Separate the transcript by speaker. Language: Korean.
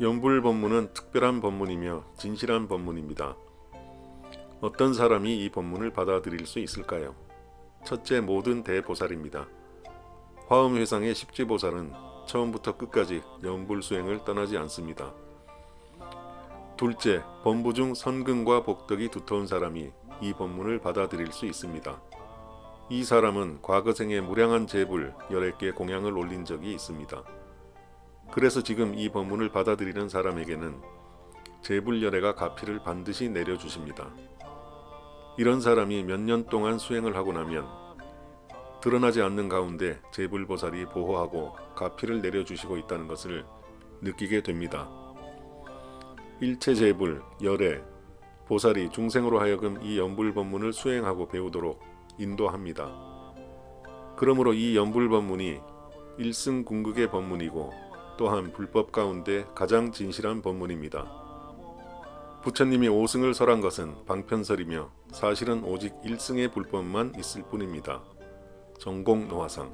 Speaker 1: 연불 법문은 특별한 법문이며 진실한 법문입니다. 어떤 사람이 이 법문을 받아들일 수 있을까요? 첫째 모든 대보살입니다. 화엄회상의 십지보살은 처음부터 끝까지 연불 수행을 떠나지 않습니다. 둘째, 법부 중 선근과 복덕이 두터운 사람이 이 법문을 받아들일 수 있습니다. 이 사람은 과거 생에 무량한 제불 열애 개 공양을 올린 적이 있습니다. 그래서 지금 이 법문을 받아들이는 사람에게는 제불 열애가 가피를 반드시 내려주십니다. 이런 사람이 몇 년 동안 수행을 하고 나면 드러나지 않는 가운데 제불보살이 보호하고 가피를 내려주시고 있다는 것을 느끼게 됩니다. 일체 제불, 열애, 보살이 중생으로 하여금 이 연불 법문을 수행하고 배우도록 인도합니다. 그러므로 이 연불 법문이 일승 궁극의 법문이고 또한 불법 가운데 가장 진실한 법문입니다. 부처님이 오승을 설한 것은 방편설이며 사실은 오직 일승의 불법만 있을 뿐입니다. 전공 노화상